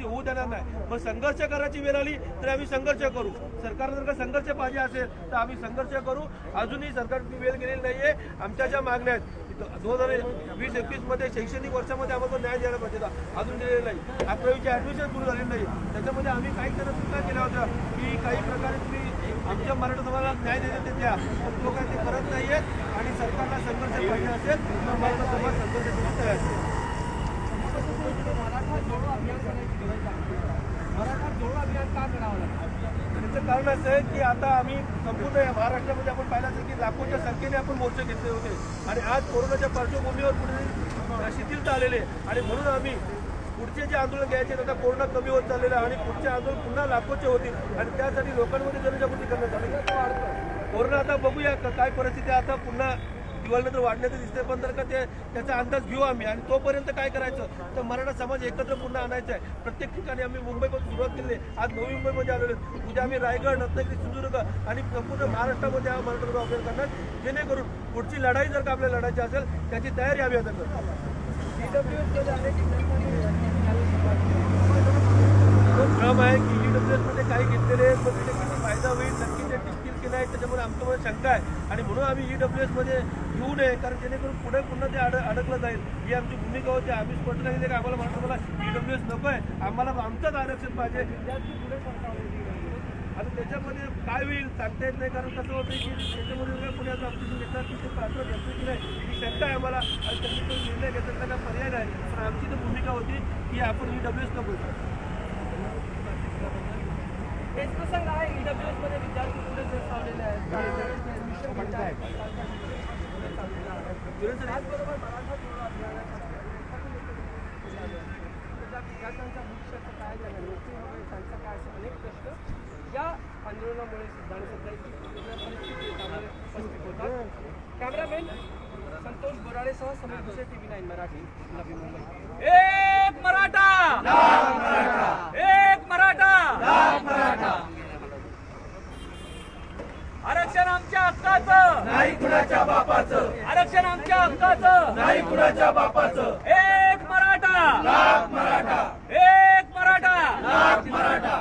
वरती होऊ देणार नाही. मग संघर्ष करायची वेळ आली तर आम्ही संघर्ष करू. सरकारला जर का संघर्ष पाहिजे असेल तर आम्ही संघर्ष करू. अजूनही सरकारची वेळ गेलेली नाहीये. आमच्या ज्या मागण्या आहेत दोन हजार वीस एकवीसमध्ये शैक्षणिक वर्षामध्ये आम्हाला न्याय द्यायला पाहिजे अजून दिलेला नाही. अकरावीचे ऍडमिशन सुरू झालेलं नाही त्याच्यामध्ये आम्ही काही त्यांना सूचना केल्या होत्या की काही प्रकारे तुम्ही आमच्या मराठा समाजाला न्याय देते ते द्या. पण लोक ते करत नाहीयेत आणि सरकारला संघर्ष पाहिजे असेल तर मराठा समाज संघर्ष तयार असेल त्याचं कारण असं आहे की आता आम्ही संपूर्ण महाराष्ट्रामध्ये आपण पाहिलं असेल की लाखोच्या संख्येने आपण मोर्चे घेतले होते. आणि आज कोरोनाच्या पार्श्वभूमीवर कुठेतरी शिथिलता आलेले आणि म्हणून आम्ही पुढचे जे आंदोलन घ्यायचे आता कोरोना कमी होत चाललेलं आहे आणि पुढचे आंदोलन पुन्हा लाखोचे होतील. आणि त्यासाठी लोकांमध्ये जनजागृती करण्यात आली. कोरोना आता बघूया का- काय परिस्थिती आता पुन्हा दिवाळीनंतर वाढण्याचं दिसते पण तर का ते त्याचा अंदाज घेऊ आम्ही आणि तोपर्यंत काय करायचं? तर मराठा समाज एकत्र पुन्हा आणायचा आहे. प्रत्येक ठिकाणी आम्ही मुंबईपासून सुरुवात केली. आहे. आज नवी मुंबईमध्ये आलेलो उद्या आम्ही रायगड रत्नागिरी सिंधुदुर्ग आणि संपूर्ण महाराष्ट्रामध्ये हा मराठा रोड अभियान करणार. जेणेकरून पुढची लढाई जर का आपल्याला लढायची असेल त्याची तयारी आम्ही आता करतो भ्रम आहे की ईडब्ल्यूएसमध्ये काही घेतलेले आहेत पण त्याचा किती फायदा होईल. नक्की ते टिकतील की नाही त्याच्यामुळे आमच्यामध्ये शंका आहे. आणि म्हणून आम्ही ईडब्ल्यूएस एसमध्ये येऊ नये कारण जेणेकरून पुढे पुन्हा ते अड अडकलं जाईल. ही आमची भूमिका होती आम्ही स्पष्ट सांगितले की आम्हाला मराठा ईडब्ल्यूएस नको आहे. आम्हाला आमचंच आरक्षण पाहिजे. त्याची पुढे आता त्याच्यामध्ये काय होईल सांगता येत नाही कारण कसं होतं की त्याच्यामध्ये जर पुण्याचं आमचे नेता की ते पात्र घेतलं की नाही ही शंका आहे आम्हाला. आणि त्यांनी तो निर्णय घेतला त्याला पर्याय नाही. पण आमची तर भूमिका होती की आपण ईडब्ल्यूएस नको. तेच प्रसंग आहे ईडब्ल्यूएसमध्ये विद्यार्थी पुढे सरसावलेले आहेत ऍडमिशन घेतायत. त्याचबरोबर मराठा पूर्ण अभियानाच्या विद्यार्थ्यांच्या भविष्याचं काय झालं नोकरी वगैरे त्यांचा काय असे अनेक प्रश्न या आंदोलनामुळे सुद्धा आणि सध्याची परिस्थिती त्यामुळे उपस्थित होतात cameraman Santosh बोराडेसह Sameer T V nine Marathi Navi Mumbai एक मराठा एक मराठा आरक्षण हक्काचं नाही कुणाच्या बापाचं. आरक्षण आमच्या हक्काचं. नाही कुणाच्या बापाचं. एक मराठा. लाख मराठा. एक मराठा. लाख मराठा.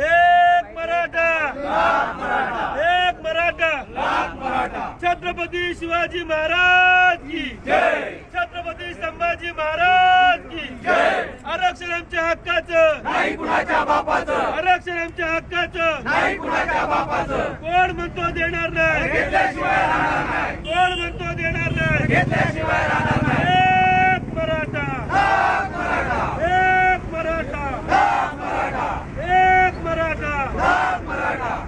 एक मराठा एक मराठा छत्रपती शिवाजी महाराज की छत्रपती संभाजी महाराज की आरक्षण आमच्या हक्काचं. नाही कुणाच्या बापाचं. आरक्षण आमच्या हक्काचं. नाही कुणाच्या बापाचं. कोण म्हणतो देणार नाही. घेतल्याशिवाय राहणार नाही. कोण म्हणतो देणार नाही. घेतल्याशिवाय राहणार नाही. एक मराठा. एक मराठा. एक मराठा.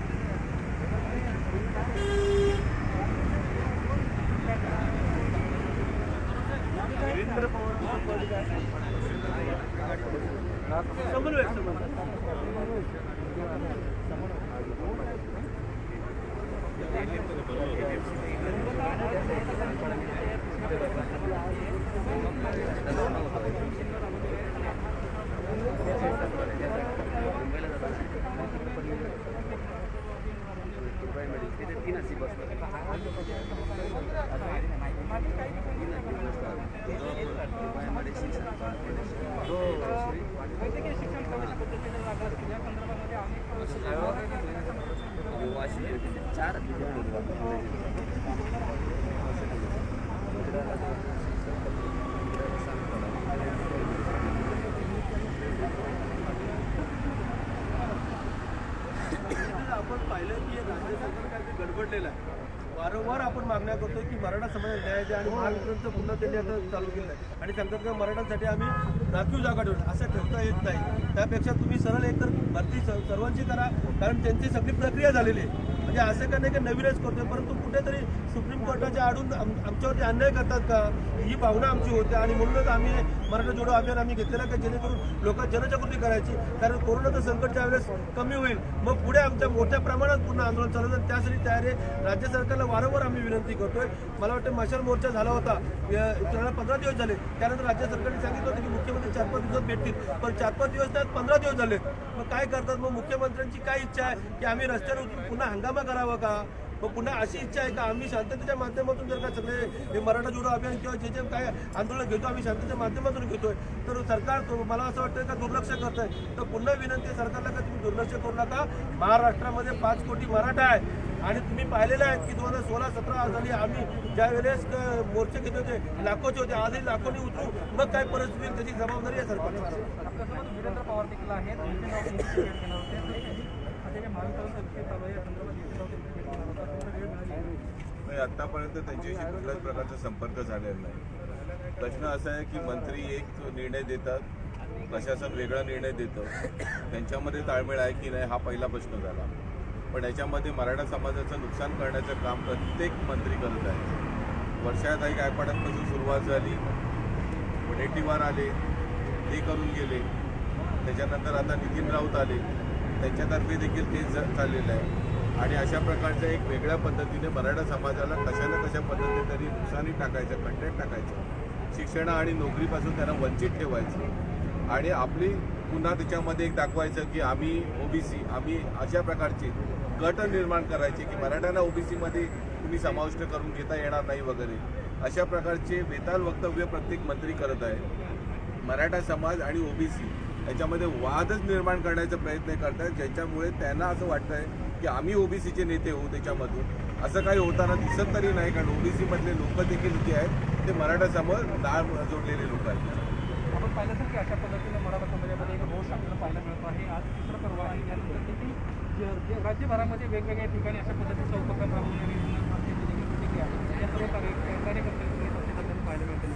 समन्वय समन्वय आपण पाहिलं की राज्य सरकार काहीतरी गडबडलेलं आहे. वारंवार आपण मागण्या करतो की मराठा समाज न्याय द्या आणि महावितरणचं पुन्हा त्यांनी आता चालू केलं आहे आणि सांगतात की मराठ्यांसाठी आम्ही राखीव जागा ठेवतो असं ठेवता येत नाही. त्यापेक्षा तुम्ही सरळ एकतर भरती सर्वांची करा. कारण त्यांची सगळी प्रक्रिया झालेली आहे. म्हणजे असं का नाही की नवीनच करतोय परंतु कुठेतरी सुप्रीम कोर्टाच्या आडून आमच्यावरती अन्याय करतात का? ही भावना आमची होती आणि म्हणूनच आम्ही मराठा जोडो अभियान आम्ही घेतलेलं का जेणेकरून लोक जनजागृती करायची. कारण कोरोनाचं संकट ज्यावेळेस कमी होईल मग पुढे आमच्या मोठ्या प्रमाणात पुन्हा आंदोलन चालू त्यासाठी तयारी आहे. राज्य सरकारला वारंवार आम्ही विनंती करतोय. मला वाटतं मशाल मोर्चा झाला होता. त्याला पंधरा दिवस झाले. त्यानंतर राज्य सरकारने सांगितलं होतं की मुख्यमंत्री चार पाच दिवसात भेटतील. पण चार पाच दिवस त्यात पंधरा दिवस झाले मग काय करतात? मग मुख्यमंत्र्यांची काय इच्छा आहे? की आम्ही रस्त्यावर उतरून पुन्हा हंगामा करावा का? मग पुन्हा अशी इच्छा आहे का? आम्ही शांततेच्या माध्यमातून जर का सगळे हे मराठा जोडो अभियान किंवा जे जे काय आंदोलन घेतो आम्ही शांततेच्या माध्यमातून घेतोय तर सरकार तो- मला असं वाटतं का दुर्लक्ष करत आहे तर पुन्हा विनंती आहे सरकारला का तुम्ही दुर्लक्ष करू नका? महाराष्ट्रामध्ये पाच कोटी मराठा आहे. आणि तुम्ही पाहिलेलं आहे की दोन हजार सोळा सतरा साली आम्ही ज्या वेळेस मोर्चे घेत होते लाखोचे होते आजही लाखोनी उतरू मग काय परिस्थिती होईल त्याची जबाबदारी आहे नाही आतापर्यंत त्यांच्याशी कुठल्याच प्रकारचा संपर्क झालेला नाही. प्रश्न असा आहे की मंत्री एक निर्णय देतात प्रशासन वेगळा निर्णय देतं. त्यांच्यामध्ये ताळमेळ आहे की नाही हा पहिला प्रश्न झाला. पण याच्यामध्ये मराठा समाजाचं नुकसान करण्याचं काम प्रत्येक मंत्री करत आहे. वर्षाताई गायपाडांपासून सुरुवात झाली. वडेट्टीवार आले. ते करून गेले. त्याच्यानंतर आता नितीन राऊत आले. त्यांच्यातर्फे देखील तेच चाललेलं आहे. आणि अशा प्रकारच्या एक वेगळ्या पद्धतीने मराठा समाजाला कशा ना कशा पद्धतीने तरी नुकसानी टाकायचं कंटेंट टाकायचं. शिक्षण आणि नोकरीपासून त्यांना वंचित ठेवायचं. आणि आपली पुन्हा त्याच्यामध्ये एक दाखवायचं की आम्ही ओबीसी आम्ही अशा प्रकारचे गट निर्माण करायचे की मराठ्यांना ओबीसीमध्ये तुम्ही समाविष्ट करून घेता येणार नाही वगैरे. अशा प्रकारचे बेताल वक्तव्य प्रत्येक मंत्री करत आहे. मराठा समाज आणि ओबीसी याच्यामध्ये वादच निर्माण करण्याचा प्रयत्न करतात ज्याच्यामुळे त्यांना असं वाटतं आहे की आम्ही ओबीसीचे नेते होऊ त्याच्यामधून. असं काही होताना दिसत तरी नाही कारण ओबीसीमधले लोक देखील जे आहेत ते मराठा समाज डाळ जोडलेले लोक आहेत. आपण पाहिलं तर की अशा पद्धतीने मराठा समाजामध्ये एक रोष आपल्याला पाहायला मिळतो आहे आज तिसरं पर्व आहे यानंतर देखील राज्यभरामध्ये वेगवेगळ्या ठिकाणी अशा पद्धतीचा उपक्रम राबवण्याची प्रतिक्रिया आहे. या सर्व कार्य कार्यकर्त्यांनी प्रत्येक आपल्याला पाहायला मिळते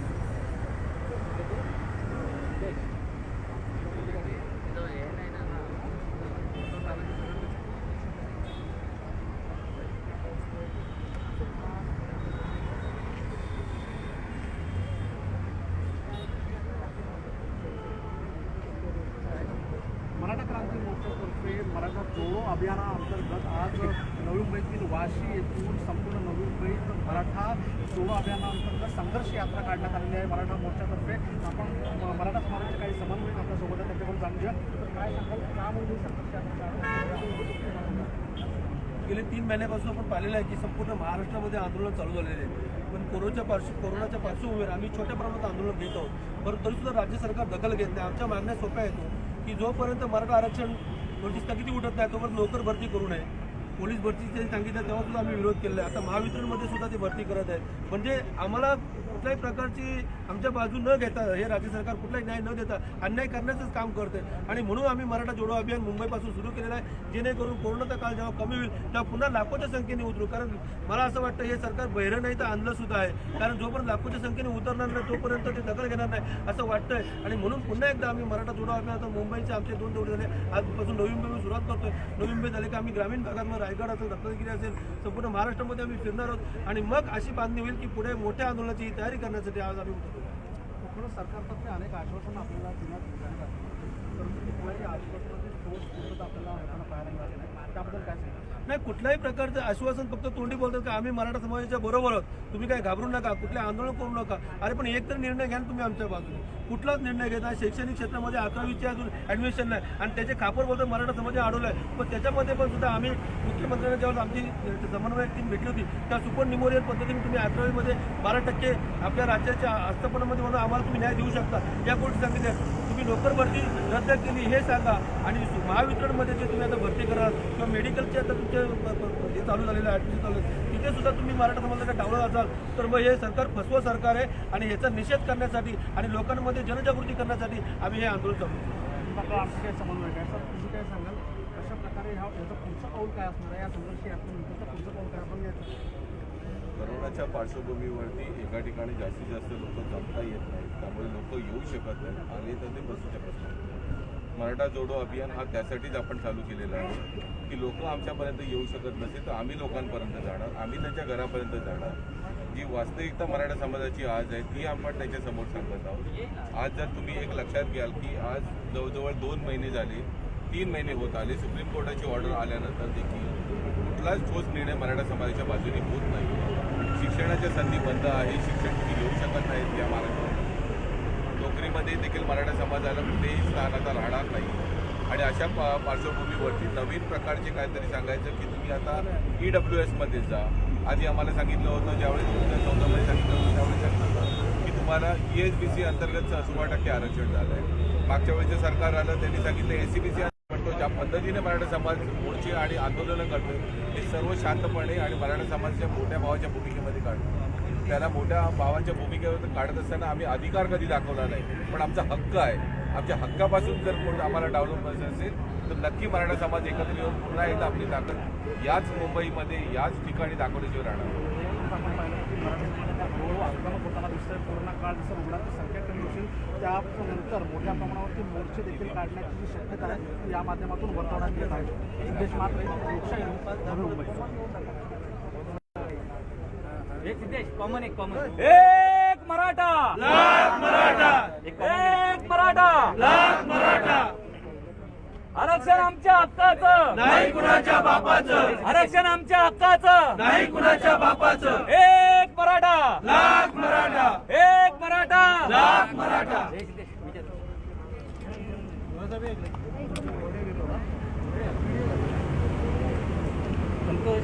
मराठा क्रांती मोर्चातर्फे मराठा जोडो अभियानाअंतर्गत आज नवी मुंबईतील वाशी येथून संपूर्ण नवी मुंबईत मराठा जोडो अभियानाअंतर्गत संघर्ष यात्रा काढण्यात आलेली आहे. मराठा मोर्चातर्फे आपण मराठा समाजाचे काही समन्वयक आपल्यासोबत आहे त्याच्यावर जाणून घेऊया. तर काय सांगाल? का म्हणून संघर्ष यात्रा गेले तीन महिन्यापासून आपण पाहिलेलं आहे की संपूर्ण महाराष्ट्रामध्ये आंदोलन चालू झालेले आहे. पण कोरोनाच्या पार्श्व कोरोनाच्या पार्श्वभूमीवर आम्ही छोट्या प्रमाणात आंदोलन घेत आहोत. परंतु तरीसुद्धा राज्य सरकार दखल घेत नाही. आमच्या मागण्या सोप्या येतो की जोपर्यंत मराठा आरक्षण म्हणजे थोडी स्थगिती उठत नाही तोपर्यंत नोकर भरती करू नये. पोलीस भरतीचे सांगितलं तेव्हा सुद्धा आम्ही विरोध केलेला आहे. आता महावितरणमध्ये सुद्धा ते भरती करत आहेत. म्हणजे आम्हाला कुठल्याही प्रकारची आमच्या बाजू न घेता हे राज्य सरकार कुठलाही न्याय न देता अन्याय करण्याचंच काम करते आणि म्हणून आम्ही मराठा जोडो अभियान मुंबईपासून सुरू केलेलं आहे जेणेकरून कोरोनाचा काळ जेव्हा कमी होईल तेव्हा पुन्हा लाखोच्या संख्येने उतरू. कारण मला असं वाटतं हे सरकार बहिरं नाही तर आणलं सुद्धा आहे. कारण जोपर्यंत लाखोच्या संख्येने उतरणार नाही तोपर्यंत ते दखल घेणार नाही असं वाटतंय. आणि म्हणून पुन्हा एकदा आम्ही मराठा जोडो अभियान आता मुंबईचे आमचे दोन दौडे झाले. आजपासून नवी मुंबईमध्ये सुरुवात करतोय. नवी मुंबई झाले की आम्ही ग्रामीण भागातलं रायगड असेल रत्नागिरी असेल संपूर्ण महाराष्ट्रामध्ये आम्ही फिरणार आहोत. आणि मग अशी बांधणी होईल की पुढे मोठ्या आंदोलनाची तयारी करण्यासाठी आज आम्ही उतरतो सरकारतर्फे अनेक आश्वासन आपल्याला देण्यात नाही कुठल्याही प्रकारचं आश्वासन फक्त तोंडी बोलतात का आम्ही मराठा समाजाच्या बरोबर आहोत. तुम्ही काय घाबरू नका कुठले आंदोलन करू नका. अरे पण एक तर निर्णय घ्या ना तुम्ही आमच्या बाजूने. कुठलाच निर्णय घेता शैक्षणिक क्षेत्रामध्ये अकरावीचे अजून ऍडमिशन नाही. आणि त्याचे खापर बोलतात मराठा समाज अडवलं आहे पण त्याच्यामध्ये पण सुद्धा आम्ही मुख्यमंत्र्यांना ज्यावेळेस आमची समन्वयक टीम भेटली होती त्या सुपर निमोरियल पद्धतीने तुम्ही अकरावीमध्ये बारा टक्के आपल्या राज्याच्या आस्थापनामध्ये म्हणून आम्हाला तुम्ही न्याय देऊ शकता. या गोष्टी सांगितल्या. नोकर भरती रद्द केली हे सांगा. आणि महावितरणमध्ये जे तुम्ही आता भरती करा किंवा मेडिकलचे आता तुमचे हे चालू झालेलं आहे चालू आहे तिथे सुद्धा तुम्ही मराठा समाजाला डावळत असाल तर मग हे सरकार फसवं सरकार आहे आणि याचा निषेध करण्यासाठी आणि लोकांमध्ये जनजागृती करण्यासाठी आम्ही हे आंदोलन चालू आपलं काय समन्वय आहे? सर? तुम्ही काय सांगाल? कशा प्रकारे ह्या याचं पुढचं पाऊल काय असणार आहे? या संघर्ष आपण पुढचं पाऊल काय आपण घ्यायचं करोनाच्या पार्श्वभूमीवरती एका ठिकाणी जास्तीत जास्त लोक जमता येत नाहीत. त्यामुळे लोक येऊ शकत नाहीत आले तर ते बसू शकत नाहीत मराठा जोडो अभियान हा त्यासाठीच आपण चालू केलेला आहे की लोक आमच्यापर्यंत येऊ शकत नसेल तर आम्ही लोकांपर्यंत जाणार आम्ही त्यांच्या घरापर्यंत जाणार. जी वास्तविकता मराठा समाजाची आज आहे ती आपण त्याच्यासमोर सांगत आहोत. आज जर तुम्ही एक लक्षात घ्याल की आज जवळजवळ दोन महिने झाले तीन महिने होत आले सुप्रीम कोर्टाची ऑर्डर आल्यानंतर देखील कुठलाच ठोस निर्णय मराठा समाजाच्या बाजूने होत नाही. शिक्षणाच्या संधी बंद आहे शिक्षण तुम्ही घेऊ शकत नाहीत या महाराष्ट्रात नोकरीमध्ये देखील मराठा समाजाला कुठेही स्थान आता राहणार नाही. आणि अशा पा- पार्श्वभूमीवरती नवीन प्रकारचे काहीतरी सांगायचं की तुम्ही आता ई डब्ल्यू एसमध्ये जा. आधी आम्हाला सांगितलं होतं ज्यावेळेस दोन हजार चौदामध्ये सांगितलं होतं त्यावेळेस सांगितलं होतं की तुम्हाला ई एस बी सी अंतर्गत सोळा टक्के आरक्षण झालं आहे मागच्या वेळेचं सरकार आलं त्यांनी सांगितलं एस सी बी सी करतो ज्या पद्धतीने मराठा समाज मोर्चे आणि आंदोलनं करतो हे सर्व शांतपणे आणि मराठा समाजाच्या मोठ्या भावाच्या भूमिकेमध्ये काढतो. त्याला मोठ्या भावाच्या भूमिकेवर काढत असताना आम्ही अधिकार कधी दाखवला नाही पण आमचा हक्क आहे. आमच्या हक्कापासून जर कोण आम्हाला डावलून करायचं असेल तर नक्की मराठा समाज एकत्र येऊन पुन्हा एकदा आपली ताकद याच मुंबईमध्ये याच ठिकाणी दाखवल्याशिवाय राहणार. आपण पाहिलं की मराठी. समाजाच्या हळूहळू आक्रमक होताना दिसतंय कोरोना काळ जसं रुग्णांची संख्या कमी होईल त्यानंतर मोठ्या प्रमाणावरती मोर्चे देखील काढण्याची जी शक्यता आहे ती या माध्यमातून वर्तवण्यात येत आहे सिद्धेश मात्र लोकशाही मुंबई कॉमन एक कॉमन एक मराठा मराठा. एक मराठा. आरक्षण आमच्या हक्काचं. नाही कुणाच्या बापाचं. आरक्षण आमच्या हक्काचं. नाही कुणाच्या बापाचं. एक मराठा. लाख मराठा. एक मराठा. लाख मराठा. संतोष.